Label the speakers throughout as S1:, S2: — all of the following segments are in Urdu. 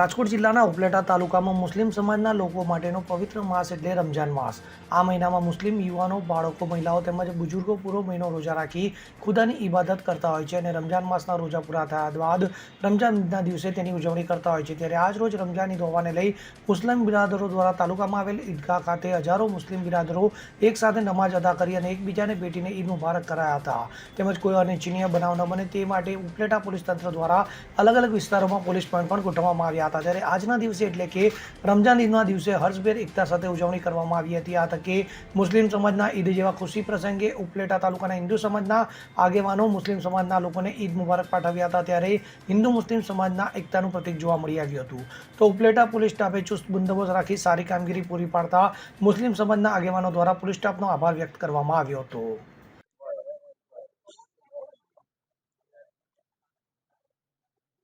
S1: રાજકોટ જિલ્લાના ઉપલેટા તાલુકામાં મુસ્લિમ સમાજના લોકો માટેનો પવિત્ર માસ એટલે રમજાન માસ. આ મહિનામાં મુસ્લિમ યુવાનો, બાળકો, મહિલાઓ તેમજ બુજુર્ગો પૂરો મહિનો રોજા રાખી ખુદાની ઇબાદત કરતા હોય છે અને રમજાન માસના રોજા પૂરા થયા બાદ રમજાનના દિવસે તેની ઉજવણી કરતા હોય છે. ત્યારે આજ રોજ રમજાન ઈદ હોવાને લઈ મુસ્લિમ બિરાદરો દ્વારા તાલુકામાં આવેલ ઈદગાહ ખાતે હજારો મુસ્લિમ બિરાદરો એકસાથે નમાઝ અદા કરી અને એકબીજાને ભેટીને ઈદ મુબારક કરાયા હતા. તેમજ કોઈ અનિચ્છનીય બનાવ ન બને તે માટે ઉપલેટા પોલીસ તંત્ર દ્વારા અલગ અલગ વિસ્તારોમાં પોલીસ પોઈન્ટ પણ ગોઠવવામાં આવ્યા હતા ત્યારે આજના દિવસે એટલે કે રમજાન ઈદના દિવસે હર્ષભેર એકતા સાથે ઉજવણી કરવામાં આવી હતી. આ તકે મુસ્લિમ સમાજના ઈદ જેવા ખુશી પ્રસંગે ઉપલેટા તાલુકાના હિન્દુ સમાજના આગેવાનો મુસ્લિમ સમાજના લોકોને ઈદ મુબારક પાઠવ્યા હતા. ત્યારે હિન્દુ મુસ્લિમ સમાજના એકતાનું પ્રતીક જોવા મળી આવ્યું હતું. તો ઉપલેટા પોલીસ સ્ટાફે ચુસ્ત બંદોબસ્ત રાખી સારી કામગીરી પૂરી પાડતા મુસ્લિમ સમાજના આગેવાનો દ્વારા પોલીસ સ્ટાફનો આભાર વ્યક્ત કરવામાં આવ્યો હતો.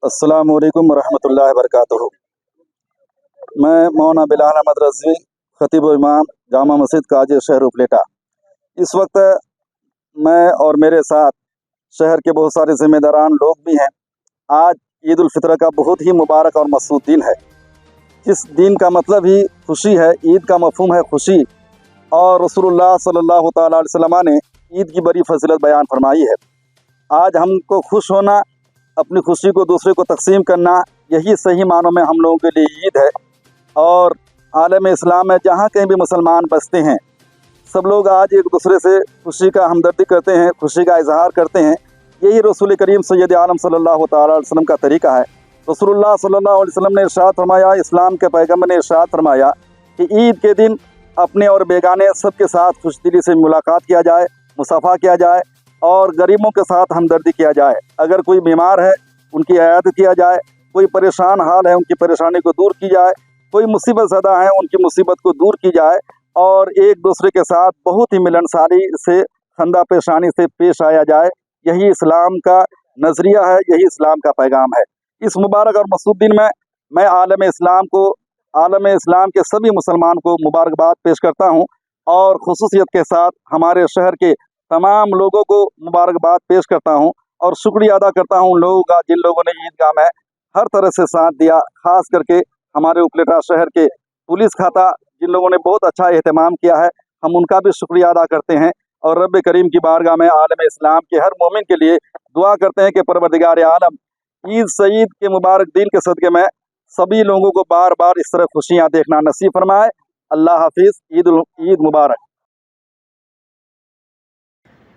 S2: السلام علیکم ورحمۃ اللہ وبرکاتہ۔ میں مولانا بلال احمد رضوی، خطیب و امام، جامع مسجد کاجر شہر اپلیٹا اس وقت میں اور میرے ساتھ شہر کے بہت سارے ذمہ داران لوگ بھی ہیں۔ آج عید الفطر کا بہت ہی مبارک اور مسعود دن ہے۔ اس دین کا مطلب ہی خوشی ہے، عید کا مفہوم ہے خوشی۔ اور رسول اللہ صلی اللہ تعالیٰ علیہ وسلم نے عید کی بڑی فضیلت بیان فرمائی ہے۔ آج ہم کو خوش ہونا اپنی خوشی کو دوسرے کو تقسیم کرنا، یہی صحیح معنوں میں ہم لوگوں کے لیے عید ہے۔ اور عالم اسلام میں جہاں کہیں بھی مسلمان بستے ہیں۔ سب لوگ آج ایک دوسرے سے خوشی کا ہمدردی کرتے ہیں، خوشی کا اظہار کرتے ہیں۔ یہی رسول کریم سید عالم صلی اللہ تعالیٰ علیہ وسلم کا طریقہ ہے۔ رسول اللہ صلی اللہ علیہ وسلم نے ارشاد فرمایا، اسلام کے پیغمبر نے ارشاد فرمایا کہ عید کے دن اپنے اور بیگانے سب کے ساتھ خوش دلی سے ملاقات کیا جائے، مصافحہ کیا جائے۔ اور غریبوں کے ساتھ ہمدردی کیا جائے۔ اگر کوئی بیمار ہے، ان کی عیادت کیا جائے۔ کوئی پریشان حال ہے، ان کی پریشانی کو دور کی جائے۔ کوئی مصیبت زدہ ہے، ان کی مصیبت کو دور کی جائے۔ اور ایک دوسرے کے ساتھ بہت ہی ملنساری سے خندہ پیشانی سے پیش آیا جائے۔ یہی اسلام کا نظریہ ہے، یہی اسلام کا پیغام ہے۔ اس مبارک اور مسعود دن میں میں عالم اسلام کو، عالم اسلام کے سبھی مسلمان کو مبارکباد پیش کرتا ہوں۔ اور خصوصیت کے ساتھ ہمارے شہر کے تمام لوگوں کو مبارکباد پیش کرتا ہوں اور شکریہ ادا کرتا ہوں ان لوگوں کا جن لوگوں نے عیدگاہ میں ہر طرح سے ساتھ دیا، خاص کر کے ہمارے اپلیٹا شہر کے پولیس کھاتا، جن لوگوں نے بہت اچھا اہتمام کیا ہے، ہم ان کا بھی شکریہ ادا کرتے ہیں اور رب کریم کی بارگاہ میں عالم اسلام کے ہر مومن کے لیے دعا کرتے ہیں کہ پروردگار عالم عید سعید کے مبارک دین کے صدقے میں سبھی لوگوں کو بار بار اس طرح خوشیاں دیکھنا نصیب فرمائے۔ اللہ حافظ عید مبارک۔